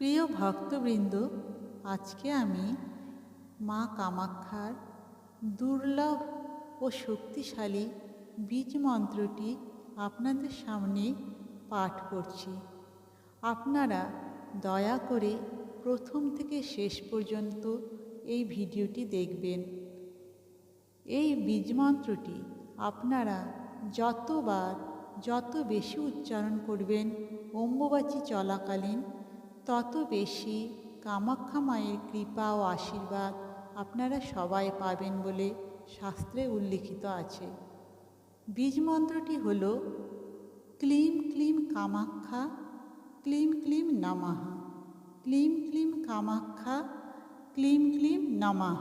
প্রিয় ভক্তবৃন্দ, আজকে আমি মা কামাক্ষার দুর্লভ ও শক্তিশালী বীজ মন্ত্রটি আপনাদের সামনে পাঠ করছি। আপনারা দয়া করে প্রথম থেকে শেষ পর্যন্ত এই ভিডিওটি দেখবেন। এই বীজ মন্ত্রটি আপনারা যতবার, যত বেশি উচ্চারণ করবেন, অম্বুবাচী চলাকালীন তত বেশি কামাখ্যা মায়ের কৃপা ও আশীর্বাদ আপনারা সবাই পাবেন বলে শাস্ত্রে উল্লিখিত আছে। বীজ মন্ত্রটি হল, ক্লিম ক্লিম কামাখ্যা, ক্লিম ক্লিম নমঃ, ক্লিম ক্লিম কামাখ্যা, ক্লিম ক্লিম নমঃ।